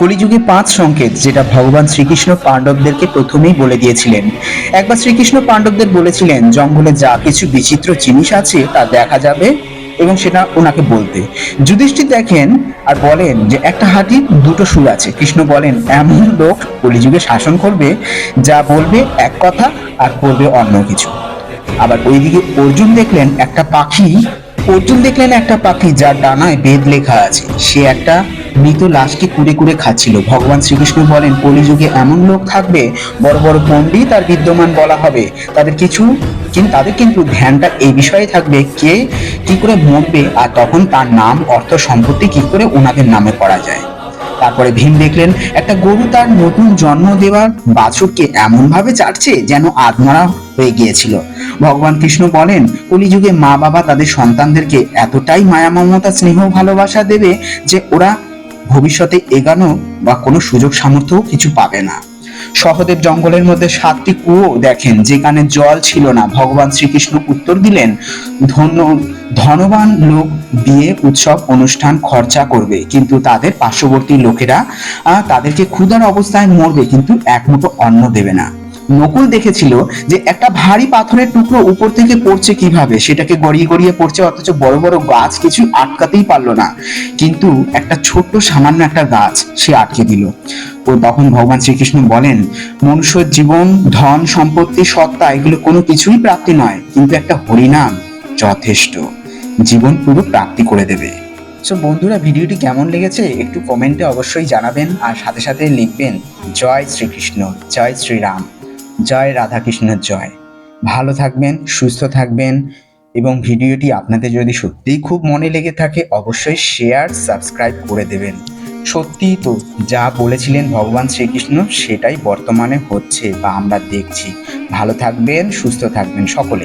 কলিযুগে পাঁচ সংকেত যেটা ভগবান শ্রীকৃষ্ণ পাণ্ডবদেরকে প্রথমেই বলে দিয়েছিলেন। একবার শ্রীকৃষ্ণ পাণ্ডবদের বলেছিলেন, জঙ্গলে যা কিছু বিচিত্র জিনিস আছে, তা দেখা যাবে এবং সেটা ওনাকে বলতে। যুধিষ্ঠির দেখেন আর বলেন যে, একটা হাতির দুটো সুর আছে। কৃষ্ণ বলেন, এমন লোক কলিযুগে শাসন করবে, যা বলবে এক কথা আর করবে অন্য কিছু। আবার ওইদিকে অর্জুন দেখলেন, একটা পাখি, অর্জুন দেখলেন একটা পাখি যার ডানায় বেদ লেখা আছে। সে একটা মৃত লাশকে কুড়ে কুড়ে খাচ্ছিল। ভগবান শ্রীকৃষ্ণ বলেন, কলিযুগে এমন লোক থাকবে, বড় বড় পণ্ডিত আর বিদ্যমান বলা হবে। তাদের কিছু কিন্তু তাদের কিন্তু ধ্যানটা এই বিষয়ে থাকবে কে কি করে মরবে আর তখন তার নাম, অর্থ, সম্পত্তি কি করে ওনাদের নামে করা যায়। তারপরে ভীম দেখলেন, একটা গরু তার নতুন জন্ম দেওয়ার বাছুরকে এমন ভাবে চাটছে যেন আত্মরা হয়ে গিয়েছিল। ভগবান কৃষ্ণ বলেন, কলিযুগে মা বাবা তাদের সন্তানদেরকে এতটাই মায়া মমতা স্নেহ, ভালোবাসা দেবে যে ওরা ভবিষ্যতে এগানো বা কোনো সুযোগ সামর্থ্য কিছু পাবে না। সহদেব জঙ্গলের মধ্যে সাতটি কুয়ো দেখেন, যেখানে জল ছিল না। ভগবান শ্রীকৃষ্ণ উত্তর দিলেন, ধন্য, ধনবান লোক বিয়ে উৎসব, অনুষ্ঠান, খরচা করবে। কিন্তু তাদের পার্শ্ববর্তী লোকেরা তাদেরকে ক্ষুধার অবস্থায় মরবে, কিন্তু এক মুঠো অন্ন দেবে না। নকুল দেখেছিল যে একটা ভারী পাথরের টুকরো উপর থেকে পড়ছে কীভাবে। সেটাকে গড়িয়ে গড়িয়ে পড়ছে, অথচ বড় বড় গাছ কিছু আটকাতেই পারল না। কিন্তু একটা ছোট্ট সামান্য একটা গাছ সে আটকে দিল। ও তখন ভগবান শ্রীকৃষ্ণ বলেন মনুষ্যর জীবন, ধন, সম্পত্তি, সত্তা, এগুলো কোনো কিছুই প্রাপ্তি নয়, কিন্তু একটা হরিনাম যথেষ্ট। জীবন পুরো প্রাপ্তি করে দেবে। সো বন্ধুরা, ভিডিওটি কেমন লেগেছে একটু কমেন্টে অবশ্যই জানাবেন, আর সাথে সাথে লিখবেন, জয় শ্রীকৃষ্ণ, জয় শ্রীরাম। জয় রাধাকৃষ্ণের জয়। ভালো থাকবেন, সুস্থ থাকবেন এবং ভিডিওটি আপনাদের যদি সত্যিই খুব মনে লেগে থাকে, অবশ্যই শেয়ার সাবস্ক্রাইব করে দেবেন। সত্যিই তো যা বলেছিলেন ভগবান শ্রীকৃষ্ণ, সেটাই বর্তমানে হচ্ছে বা আমরা দেখছি। ভালো থাকবেন, সুস্থ থাকবেন সকলে।